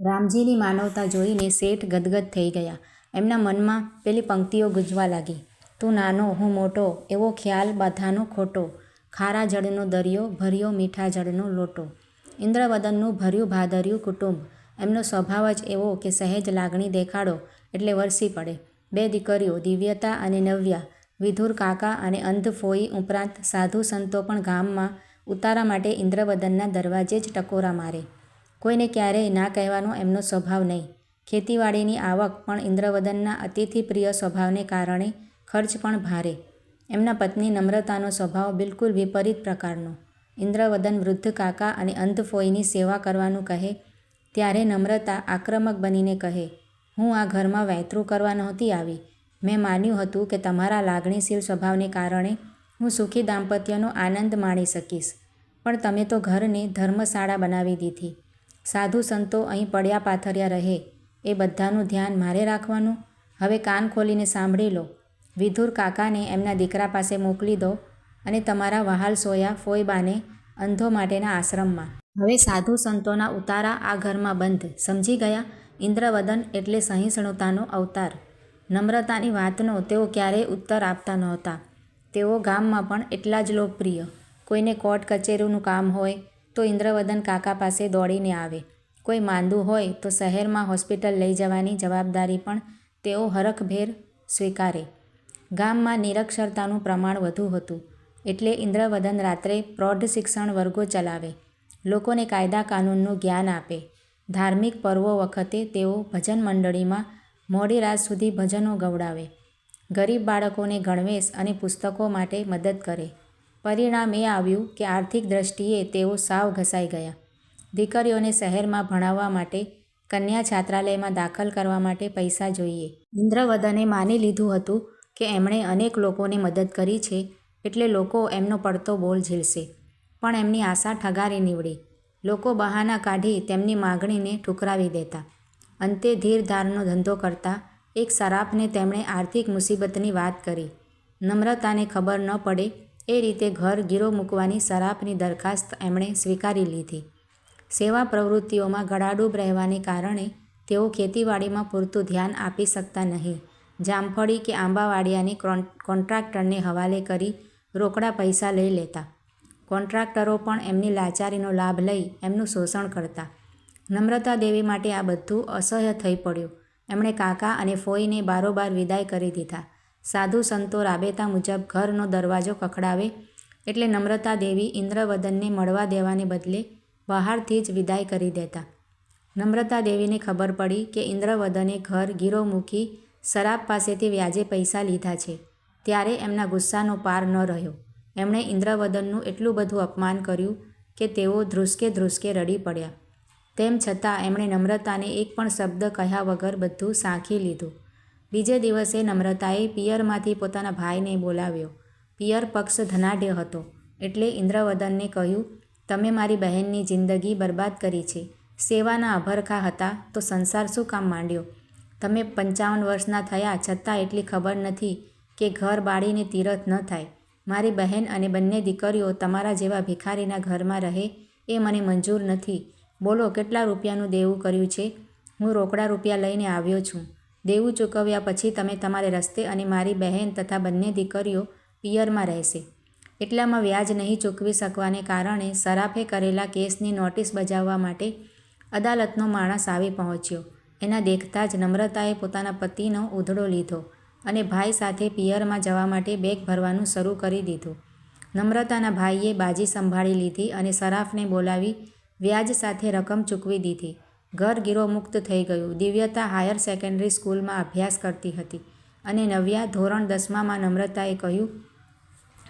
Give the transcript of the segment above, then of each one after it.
રામજીની માનવતા જોઈને શેઠ ગદગદ થઈ ગયા. એમના મનમાં પેલી પંક્તિઓ ગુંજવા લાગી. તું નાનો હું મોટો એવો ખ્યાલ બધાનો ખોટો. ખારા જળનો દરિયો ભર્યો મીઠા જળનો લોટો. ઇન્દ્રવદનનું ભર્યું ભાદર્યું કુટુંબ. એમનો સ્વભાવ જ એવો કે સહેજ લાગણી દેખાડો એટલે વરસી પડે. બે દીકરીઓ દિવ્યતા અને નવ્યા, વિધુર કાકા અને અંધ ફોઈ ઉપરાંત સાધુ સંતો પણ ગામમાં ઉતારા માટે ઇન્દ્રવદનના દરવાજે જ ટકોરા મારે. કોઈને ક્યારેય ના કહેવાનો એમનો સ્વભાવ નહીં. ખેતીવાડીની આવક પણ ઇન્દ્રવદનના અતિથિપ્રિય સ્વભાવને કારણે ખર્ચ પણ ભારે. એમના પત્ની નમ્રતાનો સ્વભાવ બિલકુલ વિપરીત પ્રકારનો. ઇન્દ્રવદન વૃદ્ધ કાકા અને અંધફોઈની સેવા કરવાનું કહે ત્યારે નમ્રતા આક્રમક બનીને કહે, હું આ ઘરમાં વેંતરું કરવા નહોતી આવી. મેં માન્યું હતું કે તમારા લાગણીશીલ સ્વભાવને કારણે હું સુખી દાંપત્યનો આનંદ માણી શકીશ. પણ તમે તો ઘરને ધર્મશાળા બનાવી દીધી. સાધુ સંતો અહીં પડ્યા પાથર્યા રહે, એ બધાનું ધ્યાન મારે રાખવાનું? હવે કાન ખોલીને સાંભળી લો. વિધુર કાકાને એમના દીકરા પાસે મોકલી દો અને તમારા વહાલ સોયા ફોઈબાને અંધો માટેના આશ્રમમાં. હવે સાધુ સંતોના ઉતારા આ ઘરમાં બંધ. સમજી ગયા? ઇન્દ્રવદન એટલે સહિષ્ણુતાનો અવતાર. નમ્રતાની વાતનો તેઓ ક્યારેય ઉત્તર આપતા નહોતા. તેઓ ગામમાં પણ એટલા જ લોકપ્રિય. કોઈને કોર્ટ કચેરીનું કામ હોય તો ઇન્દ્રવદન કાકા પાસે દોડીને આવે. કોઈ માંદું હોય તો શહેરમાં હોસ્પિટલ લઈ જવાની જવાબદારી પણ તેઓ હરખભેર સ્વીકારે. ગામમાં નિરક્ષરતાનું પ્રમાણ વધુ હતું એટલે ઇન્દ્રવદન રાત્રે પ્રૌઢ શિક્ષણ વર્ગો ચલાવે, લોકોને કાયદા કાનૂનનું જ્ઞાન આપે. ધાર્મિક પર્વો વખતે તેઓ ભજન મંડળીમાં મોડી રાત સુધી ભજનો ગવડાવે. ગરીબ બાળકોને ગણવેશ અને પુસ્તકો માટે મદદ કરે. પરિણામ એ આવ્યું કે આર્થિક દૃષ્ટિએ તેઓ સાવ ઘસાઈ ગયા. દીકરીઓને શહેરમાં ભણાવવા માટે, કન્યા છાત્રાલયમાં દાખલ કરવા માટે પૈસા જોઈએ. ઇન્દ્રવદને માની લીધું હતું કે એમણે અનેક લોકોને મદદ કરી છે એટલે લોકો એમનો પડતો બોલ ઝીલશે. પણ એમની આશા ઠગારી નીવડી. લોકો બહાના કાઢી તેમની માગણીને ઠુકરાવી દેતા. અંતે ધીર-ધારનો ધંધો કરતા એક સરાફને તેમણે આર્થિક મુસીબતની વાત કરી. નમ્રતાને ખબર ન પડે એ રીતે ઘર ગીરો મૂકવાની સરાફની દરખાસ્ત એમણે સ્વીકારી લીધી. સેવા પ્રવૃત્તિઓમાં ગળાડૂબ રહેવાને કારણે તેઓ ખેતીવાડીમાં પૂરતું ધ્યાન આપી શકતા નહીં. જામફળી કે આંબાવાડિયાની કોન્ટ્રાક્ટરને હવાલે કરી રોકડા પૈસા લઈ લેતા. કોન્ટ્રાક્ટરો પણ એમની લાચારીનો લાભ લઈ એમનું શોષણ કરતા. નમ્રતા દેવી માટે આ બધું અસહ્ય થઈ પડ્યું. એમણે કાકા અને ફોઈને બારોબાર વિદાય કરી દીધા. સાધુ સંતો રાબેતા મુજબ ઘરનો દરવાજો ખખડાવે એટલે નમ્રતા દેવી ઇન્દ્રવદનને મળવા દેવાને બદલે બહારથી જ વિદાય કરી દેતા. નમ્રતા દેવીને ખબર પડી કે ઇન્દ્રવદને ઘર ગીરો મૂકી શરાબ પાસેથી વ્યાજે પૈસા લીધા છે ત્યારે એમના ગુસ્સાનો પાર ન રહ્યો. એમણે ઇન્દ્રવદનનું એટલું બધું અપમાન કર્યું કે તેઓ ધ્રુસકે ધ્રુસકે રડી પડ્યા. તેમ છતાં એમણે નમ્રતાને એક પણ શબ્દ કહ્યા વગર બધું સાંખી લીધું. બીજે દિવસે નમ્રતાએ પિયરમાંથી પોતાના ભાઈને બોલાવ્યો. પિયર પક્ષ ધનાઢ્ય હતો એટલે ઇન્દ્રવદનને કહ્યું, તમે મારી બહેનની જિંદગી બરબાદ કરી છે. સેવાના અભરખા હતા તો સંસાર શું કામ માંડ્યો? તમે પંચાવન વર્ષના થયા છતાં એટલી ખબર નથી કે ઘર બાળીને તીરથ ન થાય. મારી બહેન અને બંને દીકરીઓ તમારા જેવા ભિખારીના ઘરમાં રહે એ મને મંજૂર નથી. બોલો કેટલા રૂપિયાનું દેવું કર્યું છે? હું રોકડા રૂપિયા લઈને આવ્યો છું. દેવું ચૂકવ્યા પછી તમે તમારે રસ્તે અને મારી બહેન તથા બંને દીકરીઓ પિયરમાં રહેશે. એટલામાં વ્યાજ નહીં ચૂકવી શકવાને કારણે સરાફે કરેલા કેસની નોટિસ બજાવવા માટે અદાલતનો માણસ આવી પહોંચ્યો. એના દેખતા જ નમ્રતાએ પોતાના પતિનો ઉધડો લીધો અને ભાઈ સાથે પિયરમાં જવા માટે બેગ ભરવાનું શરૂ કરી દીધું. નમ્રતાના ભાઈએ બાજી સંભાળી લીધી અને સરાફને બોલાવી વ્યાજ સાથે રકમ ચૂકવી દીધી. ઘર ગીરો મુક્ત થઈ ગયું. દિવ્યતા હાયર સેકન્ડરી સ્કૂલમાં અભ્યાસ કરતી હતી અને નવ્યા ધોરણ દસમામાં નમ્રતાએ કહ્યું,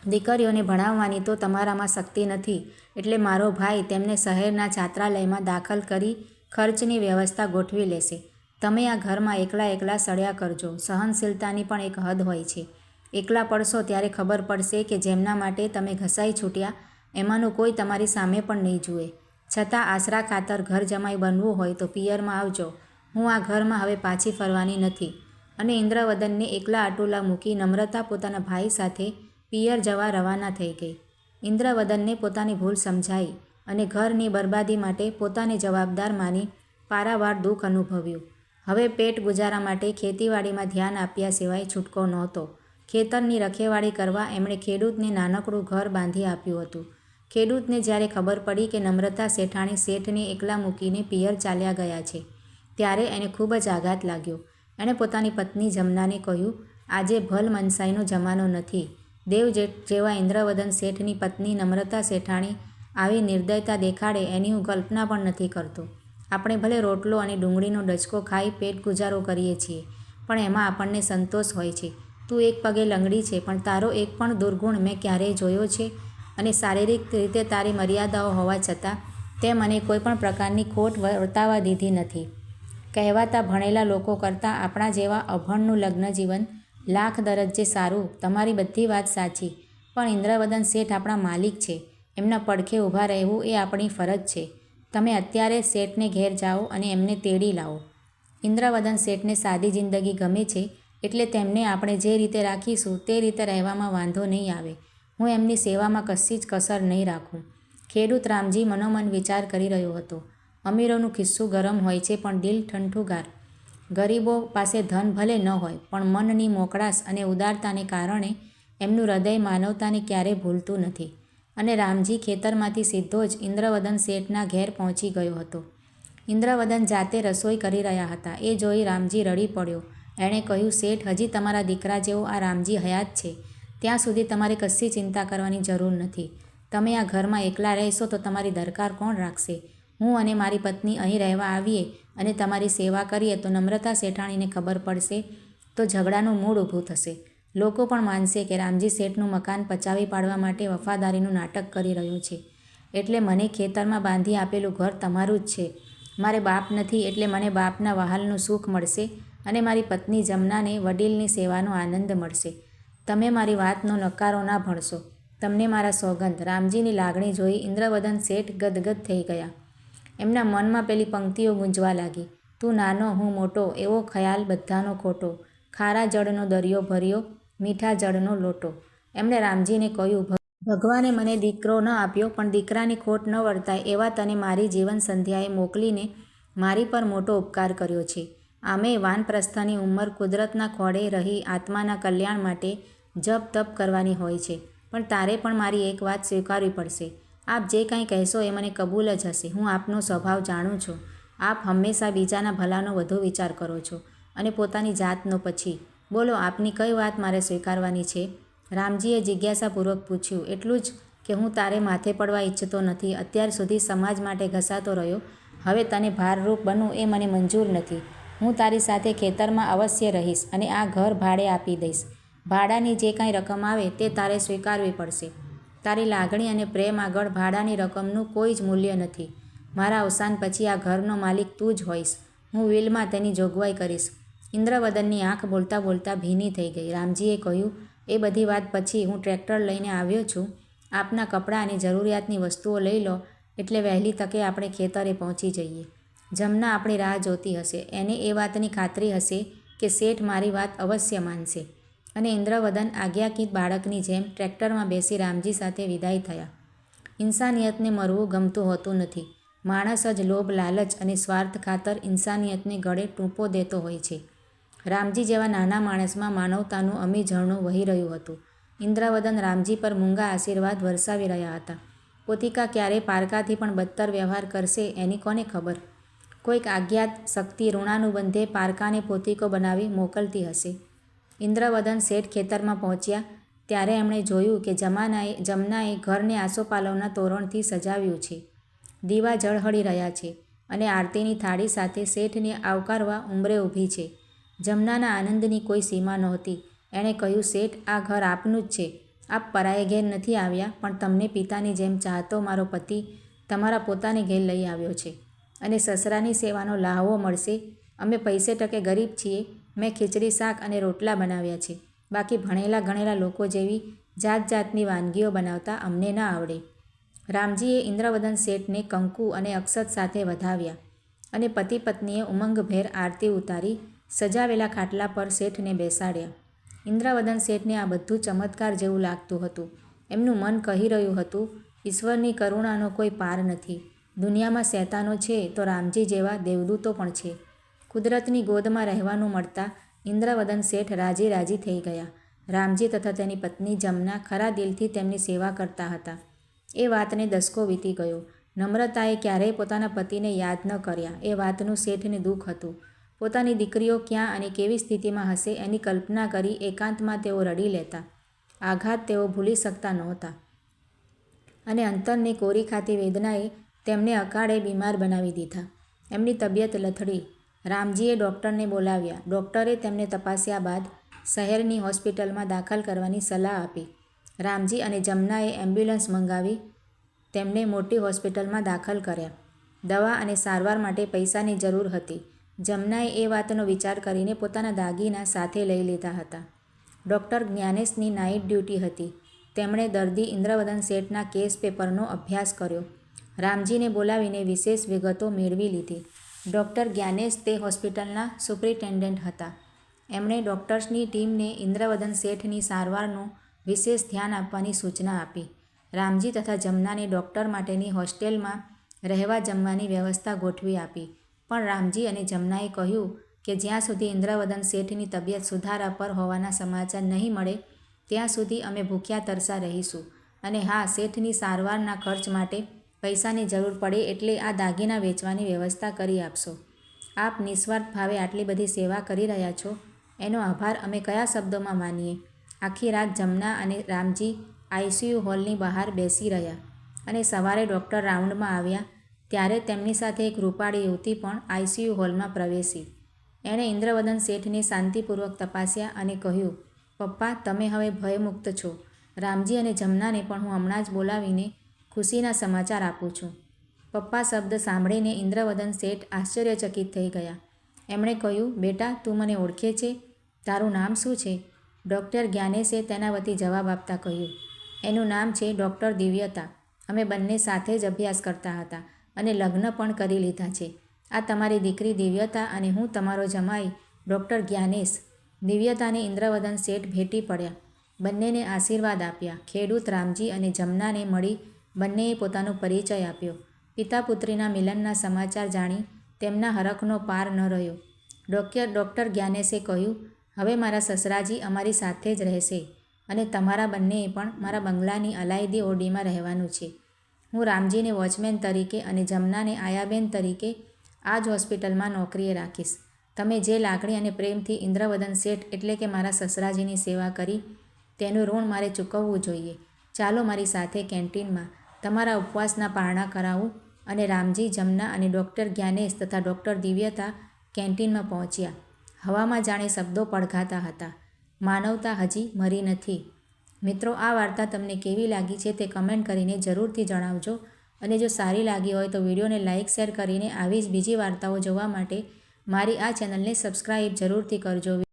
દીકરીઓને ભણાવવાની તો તમારામાં શક્તિ નથી એટલે મારો ભાઈ તેમને શહેરના છાત્રાલયમાં દાખલ કરી ખર્ચની વ્યવસ્થા ગોઠવી લેશે. તમે આ ઘરમાં એકલા એકલા સળ્યા કરજો. સહનશીલતાની પણ એક હદ હોય છે. એકલા પડશો ત્યારે ખબર પડશે કે જેમના માટે તમે ઘસાઈ છૂટ્યા એમાંનું કોઈ તમારી સામે પણ નહીં જુએ. છતાં આશરા ખાતર ઘર જમાઈ બનવું હોય તો પિયરમાં આવજો. હું આ ઘરમાં હવે પાછી ફરવાની નથી. અને ઇન્દ્રવદનને એકલા અટુલા મૂકી નમ્રતા પોતાના ભાઈ સાથે પિયર જવા રવાના થઈ ગઈ. ઇન્દ્રવદનને પોતાની ભૂલ સમજાઈ અને ઘરની બરબાદી માટે પોતાને જવાબદાર માની પારાવાર દુઃખ અનુભવ્યું હવે પેટ ગુજારા માટે ખેતીવાડીમાં ધ્યાન આપ્યા સિવાય છૂટકો નહોતો ખેતરની રખેવાળી કરવા એમણે ખેડૂતને નાનકડું ઘર બાંધી આપ્યું હતું ખેડૂતને જ્યારે ખબર પડી કે નમ્રતા શેઠાણી શેઠને એકલા મૂકીને પિયર ચાલ્યા ગયા છે, ત્યારે એને ખૂબ જ આઘાત લાગ્યો. એણે પોતાની પત્ની જમનાને કહ્યું, આજે ભલ મનસાઈનો જમાનો નથી. દેવ જેવા ઇન્દ્રવદન શેઠની પત્ની નમ્રતા શેઠાણી આવી નિર્દયતા દેખાડે એની હું કલ્પના પણ નથી કરતો. આપણે ભલે રોટલો અને ડુંગળીનો ડચકો ખાઈ પેટ ગુજારો કરીએ છીએ, પણ એમાં આપણને સંતોષ હોય છે. તું એક પગે લંગડી છે, પણ તારો એક પણ દુર્ગુણ મેં ક્યારેય જોયો છે. અને શારીરિક રીતે તારી મર્યાદાઓ હોવા છતાં, તે મને કોઈ પણ પ્રકારની ખોટ વર્તાવા દીધી નથી. કહેવાતા ભણેલા લોકો કરતાં આપણા જેવા અભણનું લગ્ન જીવન લાખ દરજ્જે સારું, તમારી બધી વાત સાચી. પણ ઇન્દ્રવદન શેઠ આપણા માલિક છે. એમના પડખે ઊભા રહેવું એ આપણી ફરજ છે. તમે અત્યારે શેઠને ઘેર જાઓ અને એમને તેડી લાવો. ઇન્દ્રવદન શેઠને સાદી જિંદગી ગમે છે, એટલે તેમને આપણે જે રીતે રાખીશું તે રીતે રહેવામાં વાંધો નહીં આવે. હું એમની સેવામાં કશી જ કસર નહીં રાખું. ખેડૂત રામજી મનોમન વિચાર કરી રહ્યો હતો. અમીરોનું ખિસ્સું ગરમ હોય છે પણ દિલ ઠંઠુગાર. ગરીબો પાસે ધન ભલે ન હોય, પણ મનની મોકળાશ અને ઉદારતાને કારણે એમનું હૃદય માનવતાને ક્યારેય ભૂલતું નથી. અને રામજી ખેતરમાંથી સીધો જ ઇન્દ્રવદન શેઠના ઘેર પહોંચી ગયો હતો. ઇન્દ્રવદન જાતે રસોઈ કરી રહ્યા હતા. એ જોઈ રામજી રડી પડ્યો. એણે કહ્યું, શેઠ, હજી તમારા દીકરા જેવો આ રામજી હયાત છે. ત્યાં સુધી તમારે કશી ચિંતા કરવાની જરૂર નથી. તમે આ ઘરમાં એકલા રહેશો તો તમારી દરકાર કોણ રાખશે? હું અને મારી પત્ની અહીં રહેવા આવીએ અને તમારી સેવા કરીએ તો નમ્રતા શેઠાણીને ખબર પડશે તો ઝઘડાનું મૂળ ઊભું થશે. લોકો પણ માનશે કે રામજી શેઠનું મકાન પચાવી પાડવા માટે વફાદારીનું નાટક કરી રહ્યું છે. એટલે મને ખેતરમાં બાંધી આપેલું ઘર તમારું જ છે. મારે બાપ નથી એટલે મને બાપના વહાલનું સુખ મળશે અને મારી પત્ની જમનાને વડીલની સેવાનો આનંદ મળશે. તમે મારી વાતનો નકારો ના ભણશો. તમને મારા સોગંધ રામજીની લાગણી જોઈ ઇન્દ્રવદન શેઠ ગદગદ થઈ ગયા. એમના મનમાં પેલી પંક્તિઓ ગુંજવા લાગી. તું નાનો, હું મોટો, એવો ખ્યાલ બધાનો ખોટો. ખારા જળનો દરિયો ભર્યો, મીઠા જળનો લોટો. એમણે રામજીને કહ્યું ભગવાને મને દીકરો ન આપ્યો, પણ દીકરાની ખોટ ન વર્તાય એવા તને મારી જીવન સંધ્યાએ મોકલીને મારી પર મોટો ઉપકાર કર્યો છે. આમે વાનપ્રસ્થાની ઉંમર કુદરતના ખોળે રહી આત્માના કલ્યાણ માટે જપ તપ કરવાની હોય છે. પણ તારે પણ મારી એક વાત સ્વીકારવી પડશે. આપ જે કાંઈ કહેશો એ મને કબૂલ જ હશે. હું આપનો સ્વભાવ જાણું છું. આપ હંમેશા બીજાના ભલાનો વધુ વિચાર કરો છો અને પોતાની જાતનો પછી. બોલો, આપની કઈ વાત મારે સ્વીકારવાની છે? રામજીએ જિજ્ઞાસાપૂર્વક પૂછ્યું, એટલું જ કે હું તારે માથે પડવા ઈચ્છતો નથી. અત્યાર સુધી સમાજ માટે ઘસાતો રહ્યો. હવે તને ભારરૂપ બનવું એ મને મંજૂર નથી. હું તારી સાથે ખેતરમાં અવશ્ય રહીશ અને આ ઘર ભાડે આપી દઈશ. ભાડાની જે કાંઈ રકમ આવે તે તારે સ્વીકારવી પડશે. તારી લાગણી અને પ્રેમ આગળ ભાડાની રકમનું કોઈ જ મૂલ્ય નથી. મારા અવસાન પછી આ ઘરનો માલિક તું જ હોઈશ. હું વિલમાં તેની જોગવાઈ કરીશ. ઇન્દ્રવદનની આંખ બોલતા બોલતા ભીની થઈ ગઈ. રામજીએ કહ્યું, એ બધી વાત પછી હું ટ્રેક્ટર લઈને આવ્યો છું. આપના કપડાં અને જરૂરિયાતની વસ્તુઓ લઈ લો, એટલે વહેલી તકે આપણે ખેતરે પહોંચી જઈએ. જમના આપણી રાહ જોતી હશે. એને એ વાતની ખાતરી હશે કે શેઠ મારી વાત અવશ્ય માનશે. અને ઇન્દ્રવદન આજ્ઞાકીત બાળકની જેમ ટ્રેક્ટરમાં બેસી રામજી સાથે વિદાય થયા. ઇન્સાનિયતને મરવું ગમતું હોતું નથી. માણસ જ લોભ, લાલચ અને સ્વાર્થ ખાતર ઇન્સાનિયતને ગળે ટૂંપો દેતો હોય છે. રામજી જેવા નાના માણસમાં માનવતાનું અમી ઝરણું વહી રહ્યું હતું. ઇન્દ્રવદન રામજી પર મૂંગા આશીર્વાદ વરસાવી રહ્યા હતા. પોતિકા ક્યારે પારકાથી પણ બદતર વ્યવહાર કરશે એની કોને ખબર? કોઈક આજ્ઞાત શક્તિ ઋણાનુબંધે પારકાને પોતિકો બનાવી મોકલતી હશે. ઇન્દ્રવદન શેઠ ખેતરમાં પહોંચ્યા. ત્યારે એમણે જોયું કે જમાનાએ, જમનાએ ઘરને આસોપાલવના તોરણથી સજાવ્યું છે. દીવા ઝળહળી રહ્યા છે અને આરતીની થાળી સાથે શેઠને આવકારવા ઉંમરે ઊભી છે. જમનાના આનંદની કોઈ સીમા નહોતી. એણે કહ્યું, શેઠ, આ ઘર આપનું જ છે. આપ પરાયે ઘેર નથી આવ્યા, પણ તમને પિતાની જેમ ચાહતો મારો પતિ તમારા પોતાને ઘેર લઈ આવ્યો છે. અને સસરાની સેવાનો લાહવો મળશે. અમે પૈસે ટકે ગરીબ છીએ મેં ખીચડી, શાક અને રોટલા બનાવ્યા છે. બાકી ભણેલા ગણેલા લોકો જેવી જાત જાતની વાનગીઓ બનાવતા અમને ન આવડે. રામજીએ ઇન્દ્રવદન શેઠને કંકુ અને અક્ષત સાથે વધાવ્યા અને પતિ પત્નીએ ઉમંગભેર આરતી ઉતારી સજાવેલા ખાટલા પર શેઠને બેસાડ્યા. ઇન્દ્રવદન શેઠને આ બધું ચમત્કાર જેવું લાગતું હતું. એમનું મન કહી રહ્યું હતું, ઈશ્વરની કરુણાનો કોઈ પાર નથી. દુનિયામાં શેતાનો છે તો રામજી જેવા દેવદૂતો પણ છે. કુદરતની ગોદમાં રહેવાનું મળતા ઇન્દ્રવદન શેઠ રાજી રાજી થઈ ગયા. રામજી તથા તેની પત્ની જમના ખરા દિલથી તેમની સેવા કરતા હતા. એ વાતને દસકો વીતી ગયો. નમ્રતાએ ક્યારેય પોતાના પતિને યાદ ન કર્યા. એ વાતનું શેઠને દુઃખ હતું. પોતાની દીકરીઓ ક્યાં અને કેવી સ્થિતિમાં હશે એની કલ્પના કરી એકાંતમાં તેઓ રડી લેતા. આઘાત તેઓ ભૂલી શકતા નહોતા. અને અંતરની કોરી ખાતી વેદનાએ તેમને અકાળે બીમાર બનાવી દીધા. એમની તબિયત લથડી. રામજીએ ડૉક્ટરને બોલાવ્યા. ડૉક્ટરે તેમને તપાસ્યા બાદ શહેરની હોસ્પિટલમાં દાખલ કરવાની સલાહ આપી. રામજી અને જમનાએ એમ્બ્યુલન્સ મંગાવી તેમને મોટી હોસ્પિટલમાં દાખલ કર્યા. દવા અને સારવાર માટે પૈસાની જરૂર હતી. જમનાએ એ વાતનો વિચાર કરીને પોતાના દાગીના સાથે લઈ લીધા હતા. ડૉક્ટર જ્ઞાનેશની નાઇટ ડ્યુટી હતી. તેમણે દર્દી ઇન્દ્રવદન શેઠના કેસ પેપરનો અભ્યાસ કર્યો. રામજીને બોલાવીને વિશેષ વિગતો મેળવી લીધી. ડૉક્ટર જ્ઞાનેશ તે હોસ્પિટલના સુપ્રિન્ટેન્ડન્ટ હતા. એમણે ડૉક્ટર્સની ટીમને ઇન્દ્રવદન શેઠની સારવારનું વિશેષ ધ્યાન આપવાની સૂચના આપી. રામજી તથા જમનાને ડૉક્ટર માટેની હોસ્ટેલમાં રહેવા જમવાની વ્યવસ્થા ગોઠવી આપી. પણ રામજી અને જમનાએ કહ્યું કે જ્યાં સુધી ઇન્દ્રવદન શેઠની તબિયત સુધારા પર હોવાના સમાચાર નહીં મળે, ત્યાં સુધી અમે ભૂખ્યા તરસા રહીશું અને હા, શેઠની સારવારના ખર્ચ માટે પૈસાની જરૂર પડે એટલે આ દાગીના વેચવાની વ્યવસ્થા કરી આપશો. આપ નિસ્વાર્થ ભાવે આટલી બધી સેવા કરી રહ્યા છો. એનો આભાર અમે કયા શબ્દોમાં માનીએ? આખી રાત જમના અને રામજી આઈસીયુ હોલની બહાર બેસી રહ્યા અને સવારે ડૉક્ટર રાઉન્ડમાં આવ્યા ત્યારે તેમની સાથે એક રૂપાળી યુવતી પણ આઈસીયુ હોલમાં પ્રવેશી. એણે ઇન્દ્રવદન શેઠને શાંતિપૂર્વક તપાસ્યા અને કહ્યું, પપ્પા, તમે હવે ભયમુક્ત છો. રામજી અને જમનાને પણ હું હમણાં જ બોલાવીને ખુશીના સમાચાર આપું છું. પપ્પા શબ્દ સાંભળીને ઇન્દ્રવદન શેઠ આશ્ચર્યચકિત થઈ ગયા. એમણે કહ્યું, બેટા, તું મને ઓળખે છે? તારું નામ શું છે? ડૉક્ટર જ્ઞાનેશે તેના વતી જવાબ આપતા કહ્યું, એનું નામ છે ડૉક્ટર દિવ્યતા. અમે બંને સાથે જ અભ્યાસ કરતા હતા અને લગ્ન પણ કરી લીધા છે. આ તમારી દીકરી દિવ્યતા અને હું તમારો જમાઈ ડૉક્ટર જ્ઞાનેશ. દિવ્યતાને ઇન્દ્રવદન શેઠ ભેટી પડ્યા. બંનેને આશીર્વાદ આપ્યા. ખેડૂત રામજી અને જમનાને મળી બંનેએ પોતાનો પરિચય આપ્યો. પિતા પુત્રીના મિલનના સમાચાર જાણી તેમના હરખનો પાર ન રહ્યો. ડૉક્ટર ડૉક્ટર જ્ઞાનેશે કહ્યું, હવે મારા સસરાજી અમારી સાથે જ રહેશે અને તમારા બંનેએ પણ મારા બંગલાની અલાયદી ઓરડીમાં રહેવાનું છે. હું રામજીને વોચમેન તરીકે અને જમનાને આયાબેન તરીકે આ જ હોસ્પિટલમાં નોકરીએ રાખીશ. તમે જે લાગણી અને પ્રેમથી ઇન્દ્રવદન શેઠ એટલે કે મારા સસરાજીની સેવા કરી, તેનું ઋણ મારે ચૂકવવું જોઈએ. ચાલો મારી સાથે કેન્ટીનમાં તમારા ઉપવાસના પારણા કરાવું અને રામજી, જમના અને ડૉક્ટર જ્ઞાનેશ તથા ડૉક્ટર દિવ્યતા કેન્ટીનમાં પહોંચ્યા. હવામાં જાણે શબ્દો પડઘાતા હતા. માનવતા હજી મરી નથી. મિત્રો, આ વાર્તા તમને કેવી લાગી છે તે કમેન્ટ કરીને જરૂરથી જણાવજો અને જો સારી લાગી હોય તો વિડીયોને લાઇક, શેર કરીને આવી જ બીજી વાર્તાઓ જોવા માટે મારી આ ચેનલને સબસ્ક્રાઈબ જરૂરથી કરજો.